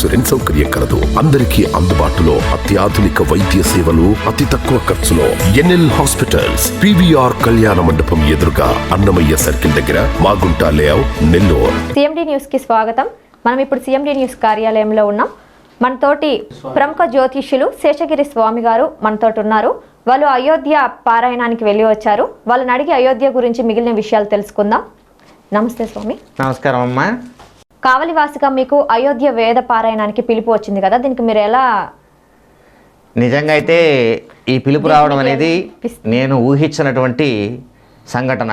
Insurance సౌకర్యం కలదు. అందరికీ అందుబాటులో అత్యాధునిక వైద్య సేవలు అతి తక్కువ ఖర్చులో ఎన్ఎల్ హాస్పిటల్స్ పివిఆర్ కళ్యాణ మండపం ఎదురుగా అన్నమయ్య సర్కిల్ దగ్గర మాగుంట లేఅవుట్ నెల్లూరు. సిఎండి న్యూస్కి స్వాగతం. మనం ఇప్పుడు సిఎండి న్యూస్ కార్యాలయంలో ఉన్నాం. మనతోటి ప్రముఖ జ్యోతిష్యులు శేషగిరి స్వామి గారు మనతోటి ఉన్నారు. వాళ్ళు అయోధ్య పారాయణానికి వెళ్ళి వచ్చారు. వాళ్ళని అడిగి అయోధ్య గురించి మిగిలిన విషయాలు తెలుసుకుందాం. నమస్తే స్వామి. నమస్కారం అమ్మా. కావలివాసిగా మీకు అయోధ్య వేద పారాయణానికి పిలుపు వచ్చింది కదా దీనికి మీరు ఎలా నిజంగా అయితే ఈ పిలుపు రావడం అనేది నేను ఊహించినటువంటి సంఘటన.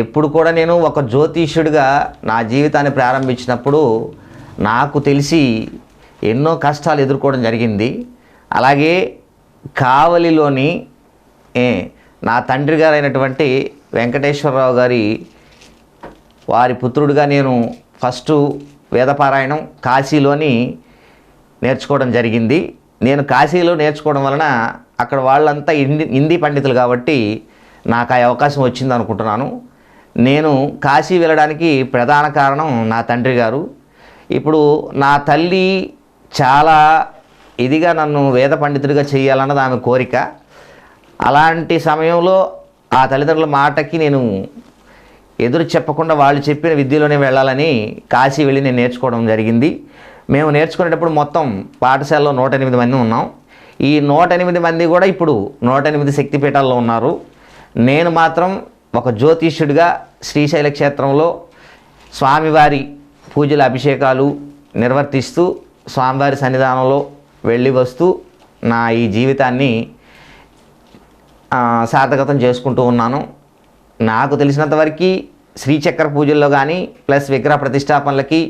ఎప్పుడు కూడా నేను ఒక జ్యోతిష్యుడిగా నా జీవితాన్ని ప్రారంభించినప్పుడు నాకు తెలిసి ఎన్నో కష్టాలు ఎదుర్కోవడం జరిగింది. అలాగే కావలిలోని ఏ, నా తండ్రి గారు అయినటువంటి వెంకటేశ్వరరావు గారి వారి పుత్రుడిగా నేను ఫస్ట్ వేదపారాయణం కాశీలోని నేర్చుకోవడం జరిగింది. నేను కాశీలో నేర్చుకోవడం వలన అక్కడ వాళ్ళంతా హిందీ హిందీ పండితులు కాబట్టి నాకు ఆ అవకాశం వచ్చింది అనుకుంటున్నాను. నేను కాశీ వెళ్ళడానికి ప్రధాన కారణం నా తండ్రి గారు. ఇప్పుడు నా తల్లి చాలా ఇదిగా నన్ను వేద పండితుడిగా చేయాలన్నది ఆమె కోరిక. అలాంటి సమయంలో ఆ తల్లిదండ్రుల మాటకి నేను ఎదురు చెప్పకుండా వాళ్ళు చెప్పిన విద్యలోనే వెళ్ళాలని కాశీ వెళ్ళి నేను నేర్చుకోవడం జరిగింది. మేము నేర్చుకునేటప్పుడు మొత్తం పాఠశాలలో నూట ఎనిమిది మంది ఉన్నాం. ఈ నూట ఎనిమిది మంది కూడా ఇప్పుడు నూట ఎనిమిది శక్తిపీఠాల్లో ఉన్నారు. నేను మాత్రం ఒక జ్యోతిష్యుడిగా శ్రీశైల క్షేత్రంలో స్వామివారి పూజల అభిషేకాలు నిర్వర్తిస్తూ స్వామివారి సన్నిధానంలో వెళ్ళి వస్తూ నా ఈ జీవితాన్ని సార్థకతం చేసుకుంటూ ఉన్నాను. నాకు తెలిసినంత వరకు శ్రీచక్ర పూజల్లో కానీ ప్లస్ విగ్రహ ప్రతిష్టాపనలకి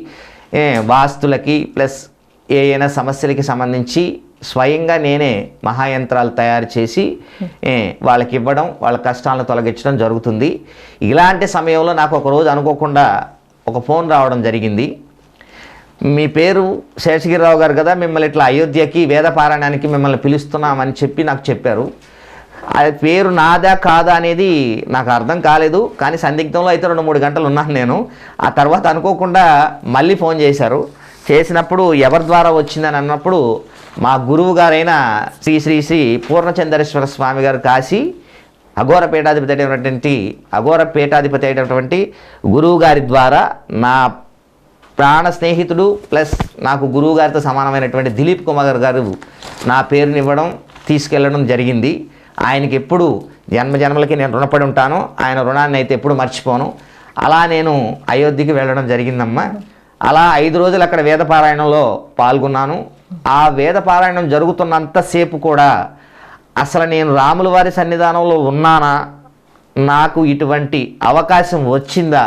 వాస్తులకి ప్లస్ ఏదైనా సమస్యలకి సంబంధించి స్వయంగా నేనే మహాయంత్రాలు తయారు చేసి వాళ్ళకి ఇవ్వడం వాళ్ళ కష్టాలను తొలగించడం జరుగుతుంది. ఇలాంటి సమయంలో నాకు ఒక రోజు అనుకోకుండా ఒక ఫోన్ రావడం జరిగింది. మీ పేరు శేషగిరిరావు గారు కదా మిమ్మల్ని ఇట్లా అయోధ్యకి వేద పారాయణానికి మిమ్మల్ని పిలుస్తున్నామని చెప్పి నాకు చెప్పారు. ఆ పేరు నాదా కాదా అనేది నాకు అర్థం కాలేదు. కానీ సందిగ్ధంలో అయితే రెండు మూడు గంటలు ఉన్నాను నేను. ఆ తర్వాత అనుకోకుండా మళ్ళీ ఫోన్ చేశారు. చేసినప్పుడు ఎవరి ద్వారా వచ్చిందని అన్నప్పుడు మా గురువు గారైన శ్రీ శ్రీ శ్రీ పూర్ణచంద్రేశ్వర స్వామి గారు కాశీ అఘోర పీఠాధిపతి అయినటువంటి అఘోర పీఠాధిపతి అయినటువంటి గురువు గారి ద్వారా నా ప్రాణ స్నేహితుడు ప్లస్ నాకు గురువు గారితో సమానమైనటువంటి దిలీప్ కుమార్ గారు నా పేరునివ్వడం తీసుకెళ్ళడం జరిగింది. ఆయనకి ఎప్పుడు జన్మ జన్మలకి నేను రుణపడి ఉంటాను ఆయన రుణాన్ని అయితే ఎప్పుడు మర్చిపోను. అలా నేను అయోధ్యకి వెళ్ళడం జరిగిందమ్మా. అలా ఐదు రోజులు అక్కడ వేద పారాయణంలో పాల్గొన్నాను. ఆ వేద పారాయణం జరుగుతున్నంతసేపు కూడా అసలు నేను రాముల వారి సన్నిధానంలో ఉన్నానా? నాకు ఇటువంటి అవకాశం వచ్చిందా?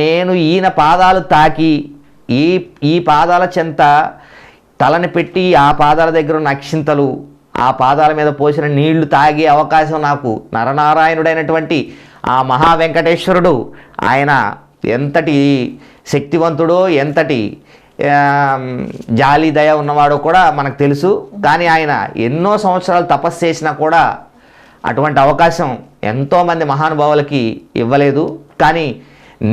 నేను ఈయన పాదాలు తాకి ఈ ఈ పాదాల చెంత తలని పెట్టి ఆ పాదాల దగ్గర ఉన్న అక్షింతలు ఆ పాదాల మీద పోసిన నీళ్ళు తాగే అవకాశం నాకు నరనారాయణుడైనటువంటి ఆ మహా వెంకటేశ్వరుడు ఆయన ఎంతటి శక్తివంతుడో ఎంతటి జాలి దయ ఉన్నవాడో కూడా మనకు తెలుసు. కానీ ఆయన ఎన్నో సంవత్సరాలు తపస్సు చేసినా కూడా అటువంటి అవకాశం ఎంతోమంది మహానుభావులకి ఇవ్వలేదు. కానీ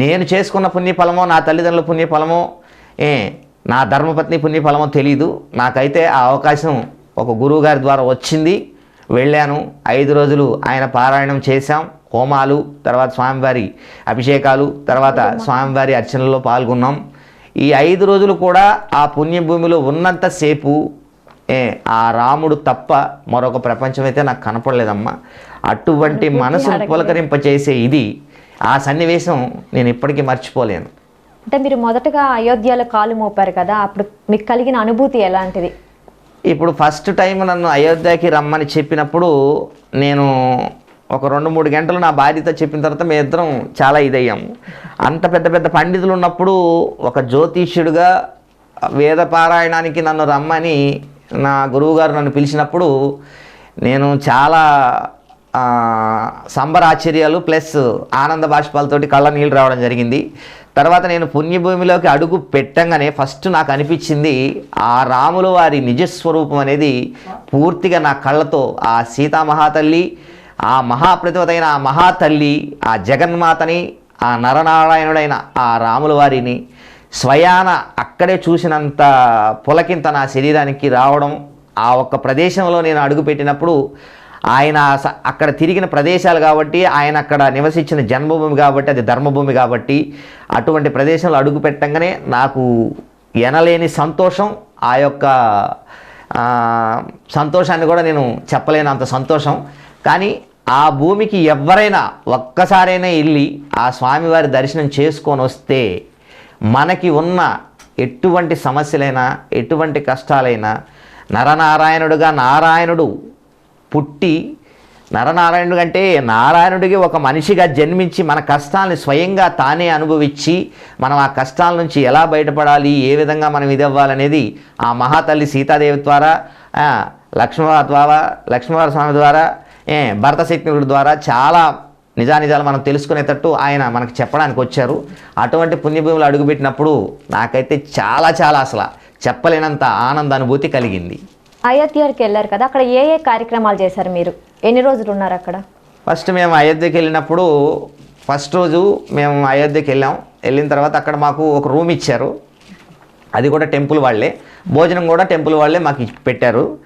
నేను చేసుకున్న పుణ్యఫలమో నా తల్లిదండ్రుల పుణ్యఫలమో ఏ నా ధర్మపత్ని పుణ్యఫలమో తెలియదు నాకైతే ఆ అవకాశం ఒక గురువు గారి ద్వారా వచ్చింది. వెళ్ళాను. ఐదు రోజులు ఆయన పారాయణం చేశాం. హోమాలు తర్వాత స్వామివారి అభిషేకాలు తర్వాత స్వామివారి అర్చనలో పాల్గొన్నాం. ఈ ఐదు రోజులు కూడా ఆ పుణ్యభూమిలో ఉన్నంతసేపు ఏ ఆ రాముడు తప్ప మరొక ప్రపంచం అయితే నాకు కనపడలేదమ్మా. అటువంటి మనసును పులకరింపచేసే ఇది. ఆ సన్నివేశం నేను ఇప్పటికీ మర్చిపోలేను. అంటే మీరు మొదటగా అయోధ్యలో కాలు మోపారు కదా అప్పుడు మీకు కలిగిన అనుభూతి ఎలాంటిది? ఇప్పుడు ఫస్ట్ టైం నన్ను అయోధ్యకి రమ్మని చెప్పినప్పుడు నేను ఒక రెండు మూడు గంటలు నా బాధ్యత చెప్పిన తర్వాత మేము ఇద్దరం చాలా ఇదయ్యాము అంత పెద్ద పెద్ద పండితులు ఉన్నప్పుడు ఒక జ్యోతిష్యుడిగా వేద పారాయణానికి నన్ను రమ్మని నా గురువుగారు నన్ను పిలిచినప్పుడు నేను చాలా సంబరాశ్చర్యాలు ప్లస్ ఆనంద బాష్పాలతోటి కళ్ళ నీళ్ళు రావడం జరిగింది. తర్వాత నేను పుణ్యభూమిలోకి అడుగు పెట్టంగానే ఫస్ట్ నాకు అనిపించింది ఆ రాముల వారి నిజస్వరూపం అనేది పూర్తిగా నా కళ్ళతో ఆ సీతామహాతల్లి ఆ మహాప్రతివతైన ఆ మహాతల్లి ఆ జగన్మాతని ఆ నరనారాయణుడైన ఆ రాముల వారిని స్వయాన అక్కడే చూసినంత పులకింత నా శరీరానికి రావడం ఆ ఒక్క ప్రదేశంలో నేను అడుగుపెట్టినప్పుడు ఆయన అక్కడ తిరిగిన ప్రదేశాలు కాబట్టి ఆయన అక్కడ నివసించిన జన్మభూమి కాబట్టి అది ధర్మభూమి కాబట్టి అటువంటి ప్రదేశంలో అడుగు పెట్టంగానే నాకు ఎనలేని సంతోషం ఆ యొక్క సంతోషాన్ని కూడా నేను చెప్పలేనంత సంతోషం. కానీ ఆ భూమికి ఎవరైనా ఒక్కసారైనా వెళ్ళి ఆ స్వామివారి దర్శనం చేసుకొని వస్తే మనకి ఉన్న ఎటువంటి సమస్యలైనా ఎటువంటి కష్టాలైనా నరనారాయణుడుగా నారాయణుడు పుట్టి నరనారాయణుడు అంటే నారాయణుడికి ఒక మనిషిగా జన్మించి మన కష్టాలని స్వయంగా తానే అనుభవించి మనం ఆ కష్టాల నుంచి ఎలా బయటపడాలి ఏ విధంగా మనం ఇది అవ్వాలనేది ఆ మహాతల్లి సీతాదేవి ద్వారా ఆ, లక్ష్మణ ద్వారా లక్ష్మీవార స్వామి ద్వారా ఏ, భరత శక్తుడి ద్వారా చాలా నిజానిజాలు మనం తెలుసుకునేటట్టు ఆయన మనకు చెప్పడానికి వచ్చారు. అటువంటి పుణ్యభూములు అడుగుపెట్టినప్పుడు నాకైతే చాలా చాలా అసలు చెప్పలేనంత ఆనంద అనుభూతి కలిగింది. అయోధ్యకి వెళ్ళారు కదా అక్కడ ఏ ఏ కార్యక్రమాలు చేశారు మీరు? ఎన్ని రోజులు ఉన్నారు అక్కడ? ఫస్ట్ మేము అయోధ్యకి వెళ్ళినప్పుడు ఫస్ట్ రోజు మేము అయోధ్యకి వెళ్ళాం. వెళ్ళిన తర్వాత అక్కడ మాకు ఒక రూమ్ ఇచ్చారు. అది కూడా టెంపుల్ వాళ్ళే. భోజనం కూడా టెంపుల్ వాళ్ళే మాకు పెట్టారు.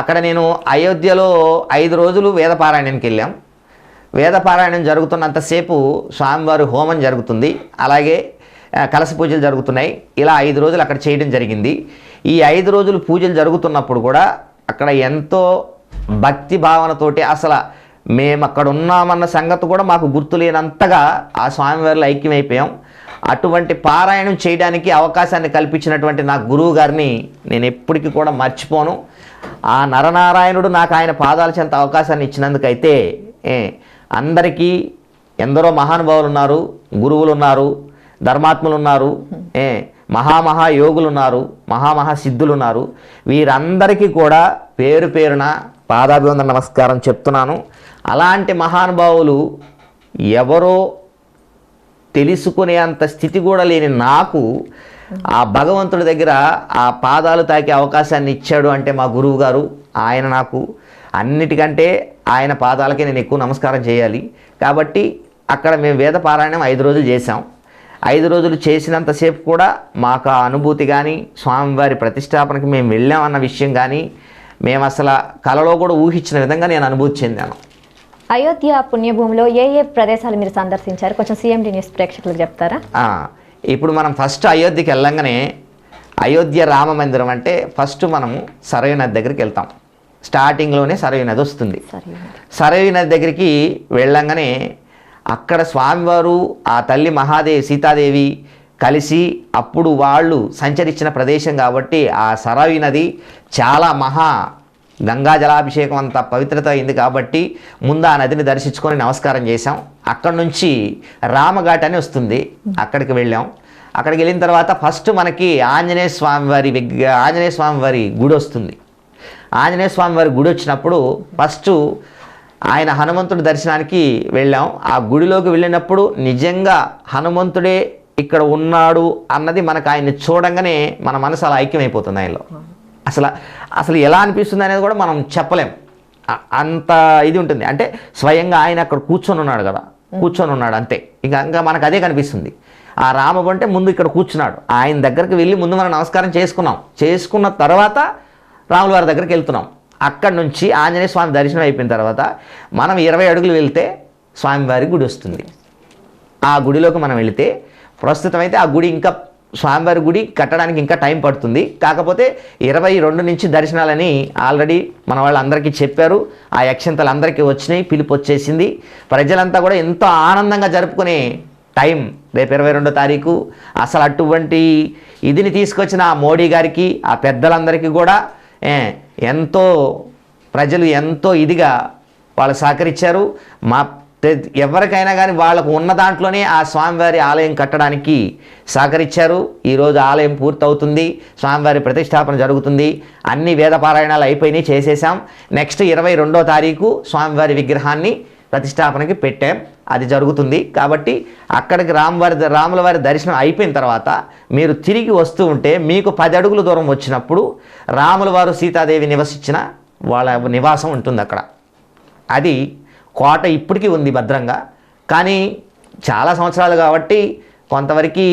అక్కడ నేను అయోధ్యలో ఐదు రోజులు వేదపారాయణానికి వెళ్ళాం. వేదపారాయణం జరుగుతున్నంతసేపు స్వామివారి హోమం జరుగుతుంది. అలాగే ఆ, కలశ పూజలు జరుగుతున్నాయి. ఇలా ఐదు రోజులు అక్కడ చేయడం జరిగింది. ఈ ఐదు రోజులు పూజలు జరుగుతున్నప్పుడు కూడా అక్కడ ఎంతో భక్తి భావనతోటి అసలు మేము అక్కడ ఉన్నామన్న సంగతి కూడా మాకు గుర్తులేనంతగా ఆ స్వామివారిలో ఐక్యమైపోయాం. అటువంటి పారాయణం చేయడానికి అవకాశాన్ని కల్పించినటువంటి నా గురువు గారిని నేను ఎప్పటికీ కూడా మర్చిపోను. ఆ నరనారాయణుడు నాకు ఆయన పాదాల చెంత అవకాశాన్ని ఇచ్చినందుకైతే అందరికీ ఎందరో మహానుభావులు ఉన్నారు గురువులు ఉన్నారు ధర్మాత్ములు ఉన్నారు ఏ మహామహా యోగులు ఉన్నారు మహామహా సిద్ధులు ఉన్నారు వీరందరికీ కూడా పేరు పేరున పాదాభివందన నమస్కారం చెప్తున్నాను. అలాంటి మహానుభావులు ఎవరో తెలుసుకునే అంత స్థితి కూడా లేని నాకు ఆ భగవంతుడి దగ్గర ఆ పాదాలు తాకే అవకాశాన్ని ఇచ్చాడు అంటే మా గురువు గారు ఆయన నాకు. అన్నిటికంటే ఆయన పాదాలకే నేను ఎక్కువ నమస్కారం చేయాలి. కాబట్టి అక్కడ మేము వేద పారాయణం ఐదు రోజులు చేశాం. ఐదు రోజులు చేసినంతసేపు కూడా మాకు ఆ అనుభూతి కానీ స్వామివారి ప్రతిష్టాపనకి మేము వెళ్ళామన్న విషయం కానీ మేము అసలు కలలో కూడా ఊహించిన విధంగా నేను అనుభూతి చెందాను. అయోధ్య పుణ్యభూమిలో ఏ ఏ ప్రదేశాలు మీరు సందర్శించారు? కొంచెం సిఎండి న్యూస్ ప్రేక్షకులకు చెప్తారా? ఇప్పుడు మనం ఫస్ట్ అయోధ్యకి వెళ్ళంగానే అయోధ్య రామ మందిరం అంటే ఫస్ట్ మనము సరయూ నది దగ్గరికి వెళ్తాం. స్టార్టింగ్లోనే సరయూ నది వస్తుంది. సరే సరయూ నది దగ్గరికి వెళ్ళంగానే అక్కడ స్వామివారు ఆ తల్లి మహాదేవి సీతాదేవి కలిసి అప్పుడు వాళ్ళు సంచరించిన ప్రదేశం కాబట్టి ఆ సరవి నది చాలా మహా గంగా జలాభిషేకం అంత పవిత్రత అయింది కాబట్టి ముందు ఆ నదిని దర్శించుకొని నమస్కారం చేశాం. అక్కడ నుంచి రామఘాట్ అని వస్తుంది. అక్కడికి వెళ్ళాం. అక్కడికి వెళ్ళిన తర్వాత ఫస్ట్ మనకి ఆంజనేయ స్వామి వారి ఆంజనేయ స్వామి వారి గుడి వస్తుంది. ఆంజనేయ స్వామి వారి గుడి వచ్చినప్పుడు ఫస్ట్ ఆయన హనుమంతుడి దర్శనానికి వెళ్ళాం. ఆ గుడిలోకి వెళ్ళినప్పుడు నిజంగా హనుమంతుడే ఇక్కడ ఉన్నాడు అన్నది మనకు ఆయన్ని చూడంగానే మన మనసు అలా ఐక్యమైపోతుంది ఆయనలో. అసలు అసలు ఎలా అనిపిస్తుంది అనేది కూడా మనం చెప్పలేం. అంత ఇది ఉంటుంది. అంటే స్వయంగా ఆయన అక్కడ కూర్చొని ఉన్నాడు కదా. కూర్చొని ఉన్నాడు అంతే. ఇంకా ఇంకా మనకు అదే కనిపిస్తుంది. ఆ రామబు అంటే ముందు ఇక్కడ కూర్చున్నాడు. ఆయన దగ్గరికి వెళ్ళి ముందు మనం నమస్కారం చేసుకున్నాం. చేసుకున్న తర్వాత రాముల వారి దగ్గరికి వెళ్తున్నాం. అక్కడి నుంచి ఆంజనేయ స్వామి దర్శనం అయిపోయిన తర్వాత మనం ఇరవై అడుగులు వెళ్తే స్వామివారి గుడి వస్తుంది. ఆ గుడిలోకి మనం వెళితే ప్రస్తుతం అయితే ఆ గుడి ఇంకా స్వామివారి గుడి కట్టడానికి ఇంకా టైం పడుతుంది. కాకపోతే ఇరవై రెండు నుంచి దర్శనాలని ఆల్రెడీ మన వాళ్ళందరికీ చెప్పారు. ఆ యక్షంతలు అందరికీ వచ్చినాయి పిలుపు వచ్చేసింది. ప్రజలంతా కూడా ఎంతో ఆనందంగా జరుపుకునే టైం. రేపు ఇరవై రెండో తారీఖు అసలు అటువంటి ఇదిని తీసుకొచ్చిన ఆ మోడీ గారికి ఆ పెద్దలందరికీ కూడా ఎంతో ప్రజలు ఎంతో ఇదిగా వాళ్ళు సహకరించారు. మా ఎవరికైనా కానీ వాళ్ళకు ఉన్న దాంట్లోనే ఆ స్వామివారి ఆలయం కట్టడానికి సహకరించారు. ఈరోజు ఆలయం పూర్తవుతుంది. స్వామివారి ప్రతిష్టాపన జరుగుతుంది. అన్ని వేద పారాయణాలు అయిపోయినాయి చేసేసాం నెక్స్ట్ ఇరవై రెండో తారీఖు స్వామివారి విగ్రహాన్ని ప్రతిష్టాపనకి పెట్టాం. అది జరుగుతుంది. కాబట్టి అక్కడికి రామవారి రాముల వారి దర్శనం అయిపోయిన తర్వాత మీరు తిరిగి వస్తూ ఉంటే మీకు పది అడుగుల దూరం వచ్చినప్పుడు రాముల వారు సీతాదేవి నివసించిన వాళ్ళ నివాసం ఉంటుంది అక్కడ. అది కోట ఇప్పటికీ ఉంది భద్రంగా. కానీ చాలా సంవత్సరాలు కాబట్టి కొంతవరకు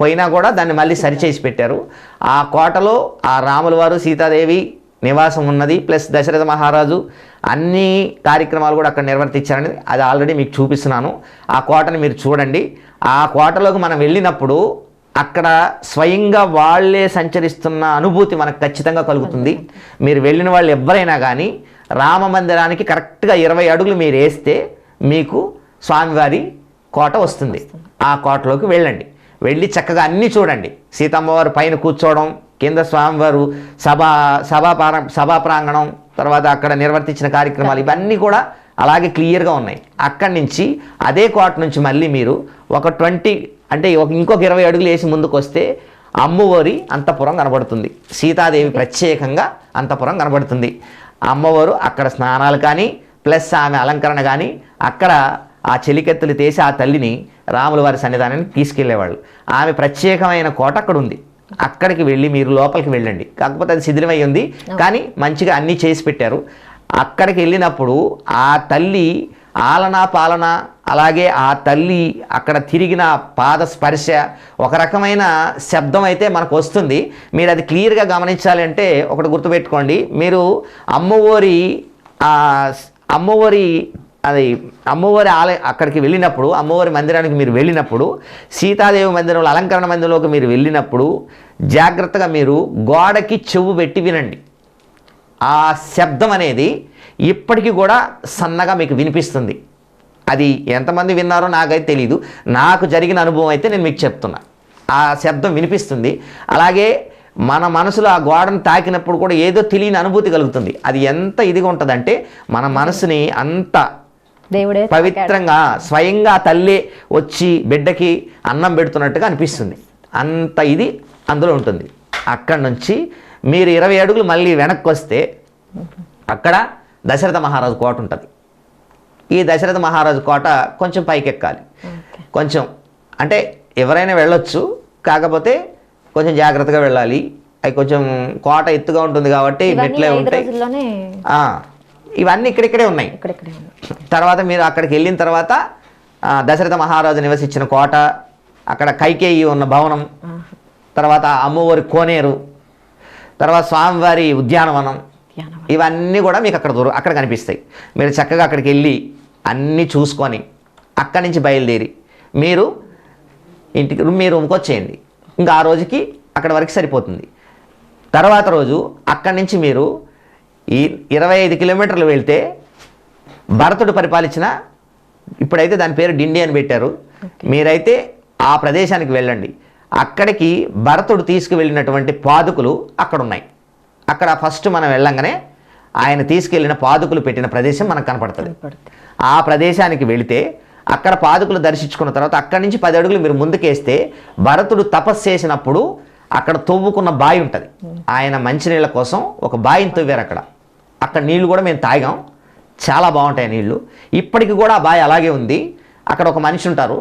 పోయినా కూడా దాన్ని మళ్ళీ సరిచేసి పెట్టారు. ఆ కోటలో ఆ రాముల వారు సీతాదేవి నివాసం ఉన్నది ప్లస్ దశరథ మహారాజు అన్ని కార్యక్రమాలు కూడా అక్కడ నిర్వర్తించారని అది ఆల్రెడీ మీకు చూపిస్తున్నాను. ఆ కోటని మీరు చూడండి. ఆ కోటలోకి మనం వెళ్ళినప్పుడు అక్కడ స్వయంగా వాళ్ళే సంచరిస్తున్న అనుభూతి మనకు ఖచ్చితంగా కలుగుతుంది. మీరు వెళ్ళిన వాళ్ళు ఎవరైనా కానీ రామ మందిరానికి కరెక్ట్గా ఇరవై అడుగులు మీరు వేస్తే మీకు స్వామివారి కోట వస్తుంది. ఆ కోటలోకి వెళ్ళండి. వెళ్ళి చక్కగా అన్నీ చూడండి. సీతమ్మవారు పైన కూర్చోవడం కింద స్వామివారు సభా సభా సభా ప్రాంగణం తర్వాత అక్కడ నిర్వర్తించిన కార్యక్రమాలు ఇవన్నీ కూడా అలాగే క్లియర్గా ఉన్నాయి. అక్కడి నుంచి అదే కోట నుంచి మళ్ళీ మీరు ఒక ట్వంటీ అంటే ఒక ఇంకొక ఇరవై అడుగులు వేసి ముందుకు వస్తే అమ్మవారి అంతపురం కనబడుతుంది. సీతాదేవి ప్రత్యేకంగా అంతపురం కనబడుతుంది. అమ్మవారు అక్కడ స్నానాలు కానీ ప్లస్ ఆమె అలంకరణ కానీ అక్కడ ఆ చెలికెత్తులు తీసి ఆ తల్లిని రాముల వారి సన్నిధానానికి తీసుకెళ్ళేవాళ్ళు. ఆమె ప్రత్యేకమైన కోట అక్కడ ఉంది అక్కడికి వెళ్ళి మీరు లోపలికి వెళ్ళండి. కాకపోతే అది శిథిలమై ఉంది. కానీ మంచిగా అన్నీ చేసి పెట్టారు. అక్కడికి వెళ్ళినప్పుడు ఆ తల్లి ఆలన పాలన అలాగే ఆ తల్లి అక్కడ తిరిగిన పాద స్పర్శ ఒక రకమైన శబ్దం అయితే మనకు వస్తుంది. మీరు అది క్లియర్గా గమనించాలి అంటే ఒకటి గుర్తుపెట్టుకోండి. మీరు అమ్మవారి అమ్మవారి అది అమ్మవారి ఆలయ అక్కడికి వెళ్ళినప్పుడు అమ్మవారి మందిరానికి మీరు వెళ్ళినప్పుడు సీతాదేవి మందిరంలో అలంకరణ మందిరంలోకి మీరు వెళ్ళినప్పుడు జాగ్రత్తగా మీరు గోడకి చెవు పెట్టి వినండి. ఆ శబ్దం అనేది ఇప్పటికీ కూడా సన్నగా మీకు వినిపిస్తుంది. అది ఎంతమంది విన్నారో నాకైతే తెలియదు నాకు జరిగిన అనుభవం అయితే నేను మీకు చెప్తున్నా. ఆ శబ్దం వినిపిస్తుంది. అలాగే మన మనసులో ఆ గోడను తాకినప్పుడు కూడా ఏదో తెలియని అనుభూతి కలుగుతుంది. అది ఎంత ఇదిగా ఉంటుందంటే మన మనసుని అంత దేవుడే పవిత్రంగా స్వయంగా తల్లి వచ్చి బిడ్డకి అన్నం పెడుతున్నట్టుగా అనిపిస్తుంది. అంత ఇది అందులో ఉంటుంది. అక్కడి నుంచి మీరు ఇరవై అడుగులు మళ్ళీ వెనక్కి వస్తే అక్కడ దశరథ మహారాజు కోట ఉంటుంది. ఈ దశరథ మహారాజు కోట కొంచెం పైకెక్కాలి. కొంచెం అంటే ఎవరైనా వెళ్ళొచ్చు కాకపోతే కొంచెం జాగ్రత్తగా వెళ్ళాలి. అవి కొంచెం కోట ఎత్తుగా ఉంటుంది కాబట్టి మెట్లే ఉంటాయి. ఇవన్నీ ఇక్కడిక్కడే ఉన్నాయి. తర్వాత మీరు అక్కడికి వెళ్ళిన తర్వాత దశరథ మహారాజు నివసించిన కోట అక్కడ కైకేయి ఉన్న భవనం తర్వాత అమ్మవారి కోనేరు తర్వాత స్వామివారి ఉద్యానవనం. ఇవన్నీ కూడా మీకు అక్కడ దూరం అక్కడ కనిపిస్తాయి. మీరు చక్కగా అక్కడికి వెళ్ళి అన్నీ చూసుకొని అక్కడి నుంచి బయలుదేరి మీరు ఇంటికి మీ రూమ్కి వచ్చేయండి. ఇంకా ఆ రోజుకి అక్కడ వరకు సరిపోతుంది. తర్వాత రోజు అక్కడి నుంచి మీరు ఈ ఇరవై ఐదు కిలోమీటర్లు వెళ్తే భరతుడు పరిపాలించిన ఇప్పుడైతే దాని పేరు డిండి అని పెట్టారు. మీరైతే ఆ ప్రదేశానికి వెళ్ళండి. అక్కడికి భరతుడు తీసుకువెళ్ళినటువంటి పాదుకులు అక్కడ ఉన్నాయి అక్కడ ఫస్ట్ మనం వెళ్ళంగానే ఆయన తీసుకెళ్ళిన పాదుకులు పెట్టిన ప్రదేశం మనకు కనపడుతుంది. కనపడుతుంది. ఆ ప్రదేశానికి వెళితే అక్కడ పాదుకులు దర్శించుకున్న తర్వాత అక్కడి నుంచి పది అడుగులు మీరు ముందుకేస్తే భరతుడు తపస్సు చేసినప్పుడు అక్కడ తవ్వుకున్న బావి ఉంటుంది. ఆయన మంచినీళ్ళ కోసం ఒక బావిని తవ్వారు అక్కడ. అక్కడ నీళ్ళు కూడా మేము తాగాం. చాలా బాగుంటాయి ఆ నీళ్ళు. ఇప్పటికి కూడా ఆ బావి అలాగే ఉంది. అక్కడ ఒక మనిషి ఉంటారు.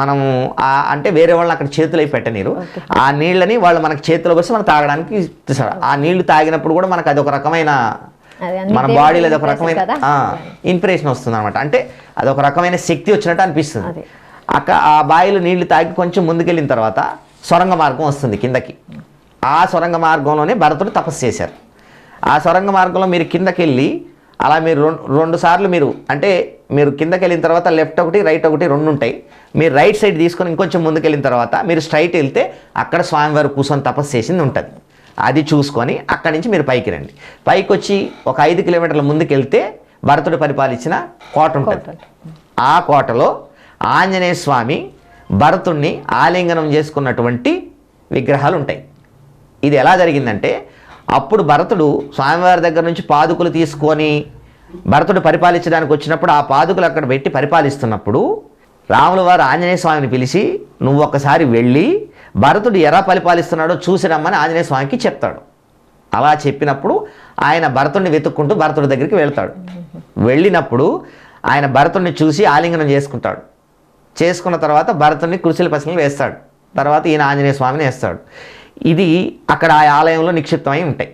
మనం ఆ అంటే వేరే వాళ్ళని అక్కడ చేతులు అయి పెట్టనీరు ఆ నీళ్ళని వాళ్ళు మనకి చేతిలోకి వస్తే మనం తాగడానికి ఇస్తారు. ఆ నీళ్ళు తాగినప్పుడు కూడా మనకు అది ఒక రకమైన మన బాడీలో అది ఒక రకమైన? ఇన్స్పిరేషన్ వస్తుంది అనమాట అంటే అదొక రకమైన శక్తి వచ్చినట్టు అనిపిస్తుంది. అక్క ఆ బావిలో నీళ్ళు తాగి కొంచెం ముందుకెళ్ళిన తర్వాత సొరంగ మార్గం వస్తుంది కిందకి. ఆ సొరంగ మార్గంలోనే భరతుడు తపస్సు చేశారు. ఆ సొరంగ మార్గంలో మీరు కిందకి వెళ్ళి అలా మీరు రెండు సార్లు మీరు అంటే మీరు కిందకి వెళ్ళిన తర్వాత లెఫ్ట్ ఒకటి రైట్ ఒకటి రెండు ఉంటాయి. మీరు రైట్ సైడ్ తీసుకొని ఇంకొంచెం ముందుకెళ్ళిన తర్వాత మీరు స్ట్రైట్ వెళ్తే అక్కడ స్వామివారు కూర్చొని తపస్సు చేసింది ఉంటుంది. అది చూసుకొని అక్కడి నుంచి మీరు పైకి రండి. పైకి వచ్చి ఒక ఐదు కిలోమీటర్ల ముందుకు వెళ్తే భరతుడు పరిపాలించిన కోట ఉంటుంది. ఆ కోటలో ఆంజనేయ స్వామి భరతుణ్ణి ఆలింగనం చేసుకున్నటువంటి విగ్రహాలు ఉంటాయి. ఇది ఎలా జరిగిందంటే అప్పుడు భరతుడు స్వామివారి దగ్గర నుంచి పాదుకులు తీసుకొని భరతుడు పరిపాలించడానికి వచ్చినప్పుడు ఆ పాదుకులు అక్కడ పెట్టి పరిపాలిస్తున్నప్పుడు రాముల వారు ఆంజనేయ స్వామిని పిలిచి నువ్వు ఒక్కసారి వెళ్ళి భరతుడు ఎలా పరిపాలిస్తున్నాడో చూసి రమ్మని ఆంజనేయ స్వామికి చెప్తాడు. అలా చెప్పినప్పుడు ఆయన భరతుడిని వెతుక్కుంటూ భరతుడి దగ్గరికి వెళ్తాడు. వెళ్ళినప్పుడు ఆయన భరతుడిని చూసి ఆలింగనం చేసుకుంటాడు. చేసుకున్న తర్వాత భరతుడిని కృషిల పసలు వేస్తాడు. తర్వాత ఈయన ఆంజనేయ స్వామిని వేస్తాడు. ఇది అక్కడ ఆ ఆలయంలో నిక్షిప్తమై ఉంటాయి.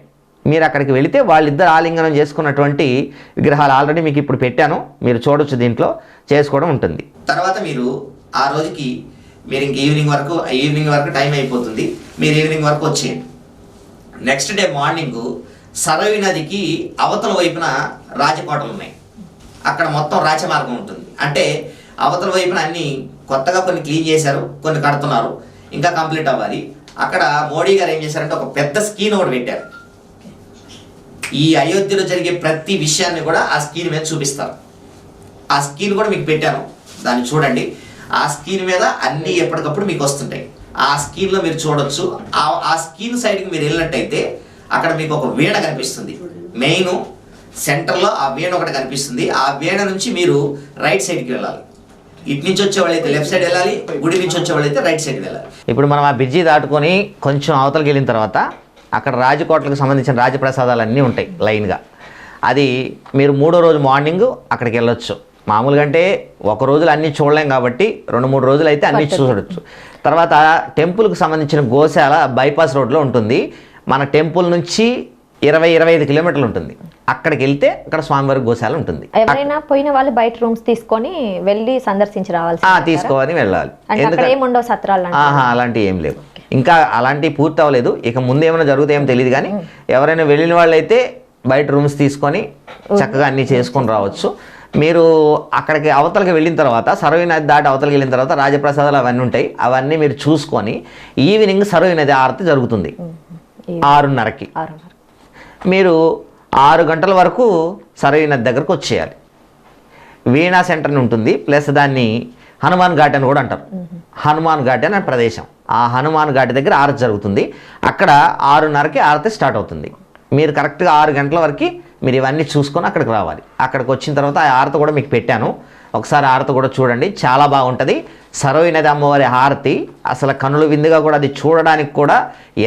మీరు అక్కడికి వెళితే వాళ్ళిద్దరు ఆలింగనం చేసుకున్నటువంటి విగ్రహాలు ఆల్రెడీ మీకు ఇప్పుడు పెట్టాను. మీరు చూడొచ్చు దీంట్లో చేసుకోవడం ఉంటుంది. తర్వాత మీరు ఆ రోజుకి మీరు ఇంక ఈవినింగ్ వరకు ఈవినింగ్ వరకు టైం అయిపోతుంది. మీరు ఈవినింగ్ వరకు వచ్చేయండి. నెక్స్ట్ డే మార్నింగ్ సరవి నదికి అవతల వైపున రాజకోటలు ఉన్నాయి. అక్కడ మొత్తం రాజమార్గం ఉంటుంది. అంటే అవతల వైపున అన్ని కొత్తగా కొన్ని క్లీన్ చేశారు కొన్ని కడుతున్నారు. ఇంకా కంప్లీట్ అవ్వాలి. అక్కడ మోడీ గారు ఏం చేశారంటే ఒక పెద్ద స్కీన్ ఒకటి పెట్టారు. ఈ అయోధ్యలో జరిగే ప్రతి విషయాన్ని కూడా ఆ స్క్రీన్ మీద చూపిస్తారు. ఆ స్క్రీన్ కూడా మీకు పెట్టాను. దాన్ని చూడండి. ఆ స్క్రీన్ మీద అన్నీ ఎప్పటికప్పుడు మీకు వస్తుంటాయి. ఆ స్క్రీన్లో మీరు చూడొచ్చు. ఆ ఆ స్క్రీన్ సైడ్కి మీరు వెళ్ళినట్టయితే అక్కడ మీకు ఒక వీణ కనిపిస్తుంది. మెయిన్ సెంటర్లో ఆ వీణ ఒకటి కనిపిస్తుంది. ఆ వీణ నుంచి మీరు రైట్ సైడ్కి వెళ్ళాలి. ఇటు నుంచి వచ్చే వాళ్ళైతే లెఫ్ట్ సైడ్ వెళ్ళాలి గుడి నుంచి వచ్చే వాళ్ళైతే రైట్ సైడ్ వెళ్ళాలి. ఇప్పుడు మనం ఆ బ్రిడ్జి దాటుకొని కొంచెం అవతలకి వెళ్ళిన తర్వాత అక్కడ రాజకోటలకు సంబంధించిన రాజప్రసాదాలు అన్నీ ఉంటాయి లైన్గా అది మీరు మూడో రోజు మార్నింగ్ అక్కడికి వెళ్ళొచ్చు. మామూలుగా అంటే ఒక రోజులు అన్నీ చూడలేం కాబట్టి రెండు మూడు రోజులు అయితే అన్నీ చూడొచ్చు. తర్వాత టెంపుల్కి సంబంధించిన గోశాల బైపాస్ రోడ్లో ఉంటుంది. మన టెంపుల్ నుంచి ఇరవై ఇరవై ఐదు కిలోమీటర్లు ఉంటుంది. అక్కడికి వెళ్తే అక్కడ స్వామివారి గోశాల ఉంటుంది. ఎవరైనా పోయిన వాళ్ళు బయట రూమ్స్ తీసుకొని వెళ్ళి సందర్శించి రావాల్సి ఆ, తీసుకోవాలి వెళ్ళాలి. ఏముండవు సత్రాలు అలాంటివి ఏం లేవు. ఇంకా అలాంటివి పూర్తి అవ్వలేదు. ఇక ముందు ఏమైనా జరుగుతాయేమో తెలియదు కానీ ఎవరైనా వెళ్ళిన వాళ్ళైతే బయట రూమ్స్ తీసుకొని చక్కగా అన్నీ చేసుకొని రావచ్చు. మీరు అక్కడికి అవతలకి వెళ్ళిన తర్వాత సరవీ నది దాటి అవతలకి వెళ్ళిన తర్వాత రాజప్రసాదాలు అవన్నీ ఉంటాయి. అవన్నీ మీరు చూసుకొని ఈవినింగ్ సరవీ నది ఆరతి జరుగుతుంది. ఆరున్నరకి. ఆరున్నర. మీరు ఆరు గంటల వరకు సరైన నది దగ్గరకు వచ్చేయాలి. వీణా సెంటర్ అని ఉంటుంది ప్లస్ దాన్ని హనుమాన్ ఘాట్ అని కూడా అంటారు. హనుమాన్ ఘాట్ అనే ప్రదేశం. ఆ హనుమాన్ ఘాట్ దగ్గర ఆరతి జరుగుతుంది. అక్కడ ఆరున్నరకి ఆరతి స్టార్ట్ అవుతుంది. మీరు కరెక్ట్గా ఆరు గంటల వరకు మీరు ఇవన్నీ చూసుకొని అక్కడికి రావాలి. అక్కడికి వచ్చిన తర్వాత ఆ ఆరత కూడా మీకు పెట్టాను. ఒకసారి హారతి కూడా చూడండి. చాలా బాగుంటుంది. సరోయి నది అమ్మవారి హారతి. అసలు కనుల విందుగా కూడా అది చూడడానికి కూడా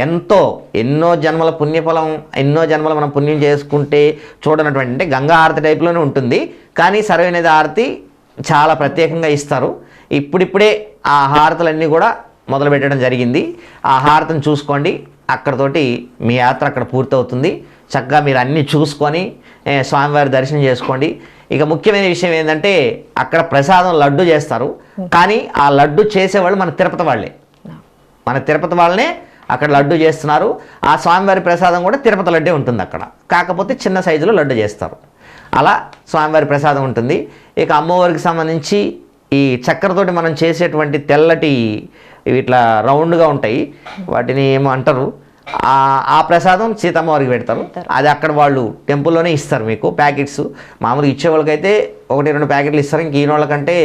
ఎంతో ఎన్నో జన్మల పుణ్యఫలం ఎన్నో జన్మల మనం పుణ్యం చేసుకుంటే చూడనటువంటి అంటే గంగా హారతి టైప్లోనే ఉంటుంది. కానీ సరోయి నది హారతి చాలా ప్రత్యేకంగా ఇస్తారు. ఇప్పుడిప్పుడే ఆ హారతులన్నీ కూడా మొదలు పెట్టడం జరిగింది. ఆ హారతిని చూసుకోండి. అక్కడతోటి మీ యాత్ర అక్కడ పూర్తవుతుంది. చక్కగా మీరు అన్నీ చూసుకొని స్వామివారి దర్శనం చేసుకోండి. ఇక ముఖ్యమైన విషయం ఏంటంటే అక్కడ ప్రసాదం లడ్డు చేస్తారు. కానీ ఆ లడ్డు చేసేవాళ్ళు మన తిరుపతి వాళ్ళే. మన తిరుపతి వాళ్ళనే అక్కడ లడ్డు చేస్తున్నారు. ఆ స్వామివారి ప్రసాదం కూడా తిరుపతి లడ్డే ఉంటుంది అక్కడ. కాకపోతే చిన్న సైజులో లడ్డు చేస్తారు. అలా స్వామివారి ప్రసాదం ఉంటుంది. ఇక అమ్మవారికి సంబంధించి ఈ చక్కెరతోటి మనం చేసేటువంటి తెల్లటి ఇట్లా రౌండ్గా ఉంటాయి. వాటిని ఏమో అంటారు. ఆ ఆ ప్రసాదం సీతమ్మవారికి పెడతారు. అది అక్కడ వాళ్ళు టెంపుల్లోనే ఇస్తారు మీకు ప్యాకెట్స్. మామూలుగా ఇచ్చే వాళ్ళకైతే ఒకటి రెండు ప్యాకెట్లు ఇస్తారు. ఇంక ఈయన వాళ్ళకంటే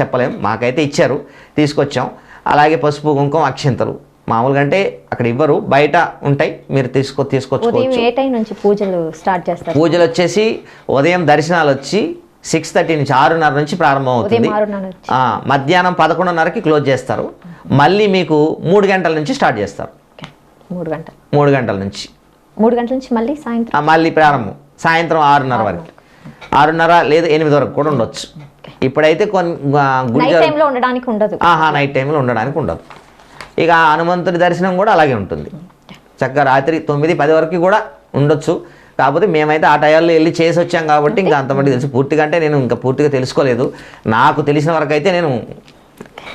చెప్పలేం. మాకైతే ఇచ్చారు. తీసుకొచ్చాం. అలాగే పసుపు కుంకుమ అక్షింతలు. మామూలుగా అంటే అక్కడ ఇవ్వరు. బయట ఉంటాయి. మీరు తీసుకో తీసుకొచ్చుకోవచ్చు. ఏ టైం నుంచి పూజలు స్టార్ట్ చేస్తారు? పూజలు వచ్చేసి ఉదయం దర్శనాలు వచ్చి సిక్స్ థర్టీ నుంచి ఆరున్నర నుంచి ప్రారంభం అవుతుంది. మధ్యాహ్నం పదకొండున్నరకి క్లోజ్ చేస్తారు. మళ్ళీ మీకు మూడు గంటల నుంచి స్టార్ట్ చేస్తారు. మూడు గంటలు. మూడు గంటల నుంచి. మూడు గంటల నుంచి మళ్ళీ సాయంత్రం. మళ్ళీ ప్రారంభం సాయంత్రం ఆరున్నర వరకు. ఆరున్నర. లేదా ఎనిమిది వరకు కూడా ఉండొచ్చు. ఇప్పుడైతే కొన్ని ఉండడానికి ఉండదు. ఆహా నైట్ టైంలో ఉండడానికి ఉండదు. ఇక హనుమంతుడి దర్శనం కూడా అలాగే ఉంటుంది. చక్కగా రాత్రి తొమ్మిది పది వరకు కూడా ఉండొచ్చు. కాకపోతే మేమైతే ఆ టయాల్లో వెళ్ళి చేసి వచ్చాం కాబట్టి ఇంకా అంతమంది తెలుసు. పూర్తిగా అంటే నేను ఇంకా పూర్తిగా తెలుసుకోలేదు. నాకు తెలిసిన వరకు అయితే నేను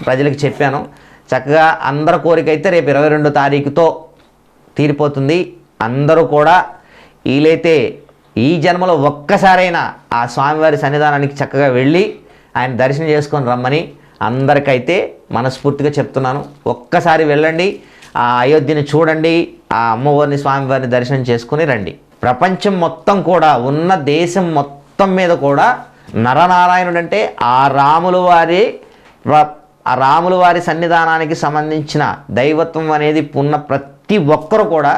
ప్రజలకు చెప్పాను. చక్కగా అందరి కోరిక అయితే రేపు ఇరవై రెండో తారీఖుతో తీరిపోతుంది. అందరూ కూడా వీలైతే ఈ జన్మలో ఒక్కసారైనా ఆ స్వామివారి సన్నిధానానికి చక్కగా వెళ్ళి ఆయన దర్శనం చేసుకొని రమ్మని అందరికైతే మనస్ఫూర్తిగా చెప్తున్నాను. ఒక్కసారి వెళ్ళండి. ఆ అయోధ్యని చూడండి. ఆ అమ్మవారిని స్వామివారిని దర్శనం చేసుకుని రండి. ప్రపంచం మొత్తం కూడా ఉన్న దేశం మొత్తం మీద కూడా నరనారాయణుడు అంటే ఆ రాముల వారి ఆ రాముల వారి సన్నిధానానికి సంబంధించిన దైవత్వం అనేది ఉన్న ప్రతి ఒక్కరు కూడా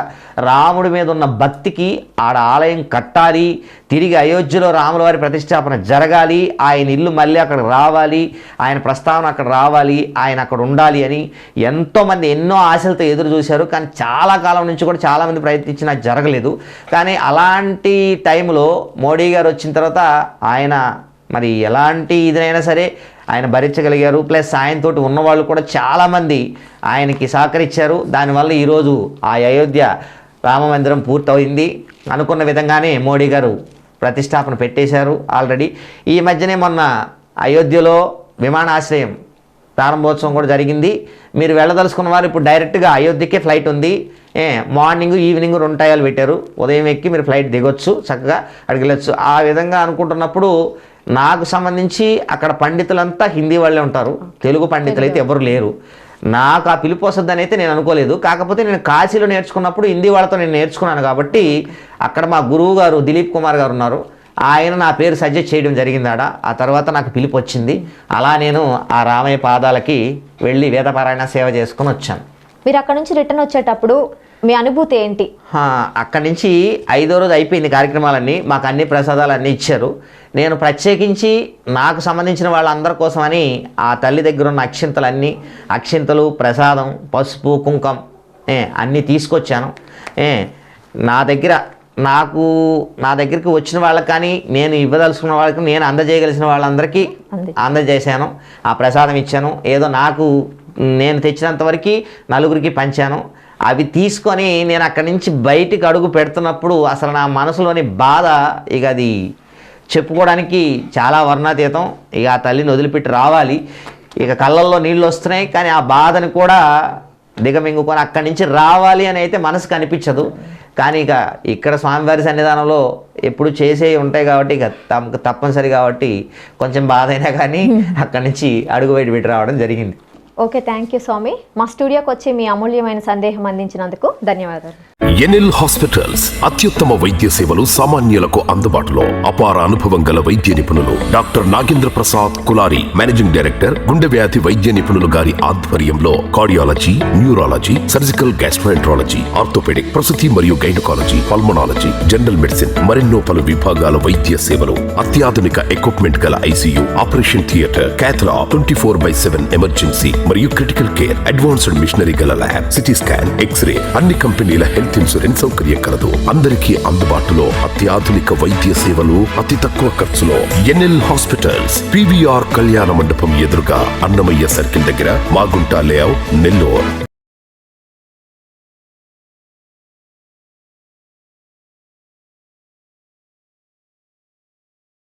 రాముడి మీద ఉన్న భక్తికి ఆడ ఆలయం కట్టాలి తిరిగి అయోధ్యలో రాముల వారి ప్రతిష్టాపన జరగాలి ఆయన ఇల్లు మళ్ళీ అక్కడ రావాలి ఆయన ప్రస్తావన అక్కడ రావాలి ఆయన అక్కడ ఉండాలి అని ఎంతోమంది ఎన్నో ఆశలతో ఎదురు చూశారు. కానీ చాలా కాలం నుంచి కూడా చాలామంది ప్రయత్నించినా జరగలేదు. కానీ అలాంటి టైంలో మోడీ గారు వచ్చిన తర్వాత ఆయన మరి ఎలాంటి ఇదైనా సరే ఆయన భరించగలిగారు. ప్లస్ ఆయనతో ఉన్నవాళ్ళు కూడా చాలామంది ఆయనకి సహకరించారు. దానివల్ల ఈరోజు ఆ అయోధ్య రామ మందిరం పూర్తయింది. అనుకున్న విధంగానే మోడీ గారు ప్రతిష్టాపన పెట్టేశారు ఆల్రెడీ. ఈ మధ్యనే మొన్న అయోధ్యలో విమానాశ్రయం ప్రారంభోత్సవం కూడా జరిగింది. మీరు వెళ్ళదలుచుకున్న వారు ఇప్పుడు డైరెక్ట్గా అయోధ్యకే ఫ్లైట్ ఉంది. ఏ మార్నింగ్ ఈవినింగ్ రెండు టయాలు పెట్టారు. ఉదయం ఎక్కి మీరు ఫ్లైట్ దిగొచ్చు చక్కగా అక్కడికి వెళ్ళొచ్చు. ఆ విధంగా అనుకుంటున్నప్పుడు నాకు సంబంధించి అక్కడ పండితులంతా హిందీ వాళ్ళే ఉంటారు. తెలుగు పండితులు అయితే ఎవరు లేరు. నాకు ఆ పిలుపు వస్తుందని అయితే నేను అనుకోలేదు. కాకపోతే నేను కాశీలో నేర్చుకున్నప్పుడు హిందీ వాళ్ళతో నేను నేర్చుకున్నాను కాబట్టి అక్కడ మా గురువు గారు దిలీప్ కుమార్ గారు ఉన్నారు. ఆయన నా పేరు సజెస్ట్ చేయడం జరిగిందాడ. ఆ తర్వాత నాకు పిలుపు వచ్చింది. అలా నేను ఆ రామయ్య పాదాలకి వెళ్ళి వేదపారాయణ సేవ చేసుకొని వచ్చాను. మీరు అక్కడ నుంచి రిటర్న్ వచ్చేటప్పుడు మీ అనుభూతి ఏంటి? అక్కడి నుంచి ఐదో రోజు అయిపోయింది కార్యక్రమాలన్నీ. మాకు అన్ని ప్రసాదాలు అన్నీ ఇచ్చారు. నేను ప్రత్యేకించి నాకు సంబంధించిన వాళ్ళందరి కోసమని ఆ తల్లి దగ్గర ఉన్న అక్షింతలన్నీ అక్షింతలు ప్రసాదం పసుపు కుంకం ఏ అన్నీ తీసుకొచ్చాను. ఏ నా దగ్గర నాకు నా దగ్గరికి వచ్చిన వాళ్ళకి కానీ నేను ఇవ్వదలుచుకున్న వాళ్ళకి నేను అందజేయగలిసిన వాళ్ళందరికీ అంది. అందజేశాను. ఆ ప్రసాదం ఇచ్చాను. ఏదో నాకు నేను తెచ్చినంత వరకు నలుగురికి పంచాను. అవి తీసుకొని నేను అక్కడి నుంచి బయటికి అడుగు పెడుతున్నప్పుడు అసలు నా మనసులోని బాధ ఇక అది చెప్పుకోవడానికి చాలా వర్ణాతీతం. ఇక ఆ తల్లిని వదిలిపెట్టి రావాలి. ఇక కళ్ళల్లో నీళ్ళు వస్తున్నాయి. కానీ ఆ బాధని కూడా దిగమింగుకొని అక్కడి నుంచి రావాలి అని అయితే మనసుకు అనిపించదు. కానీ ఇక ఇక్కడ స్వామివారి సన్నిధానంలో ఎప్పుడు చేసేవి ఉంటాయి కాబట్టి ఇక తమకు తప్పనిసరి కాబట్టి కొంచెం బాధ అయినా కానీ అక్కడి నుంచి అడుగు బయట పెట్టి రావడం జరిగింది. ఓకే థ్యాంక్ యూ స్వామి. మా స్టూడియోకి వచ్చి మీ అమూల్యమైన సందేహం అందించినందుకు ధన్యవాదాలు. ఎన్ఎల్ హాస్పిటల్స్ అత్యుత్తమ వైద్య సేవలు సామాన్యులకు అందుబాటులో అపార అనుభవం గల వైద్య నిపుణులు doctor Nagendra Prasad Kulari managing director గుండె వ్యాధి వైద్య నిపుణులు గారి ఆధ్వర్యంలో cardiology neurology surgical gastroenterology orthopaedic ప్రసూతి మరియు గైనకాలజీ పల్మనాలజీ జనరల్ మెడిసిన్ మరెన్నో పలు విభాగాల వైద్య సేవలు అత్యాధునిక ఎక్విప్మెంట్ గల ICU operation theatre cath lab twenty four by seven emergency మరియు క్రిటికల్ కేర్ అడ్వాన్స్డ్ మిషనరీ గల lab CT scan x ray అన్ని కంపెనీల హెల్త్ ఇన్సూరెన్స్ సౌకర్యం కలదు. అందరికీ అందుబాటులో అత్యాధునిక వైద్య సేవలు అతి తక్కువ ఖర్చులో. ఎన్ఎల్ హాస్పిటల్స్ పివిఆర్ కళ్యాణ మండపం ఎదురుగా అన్నమయ్య సర్కిల్ దగ్గర మాగుంట లేఅవుట్ నెల్లూరు.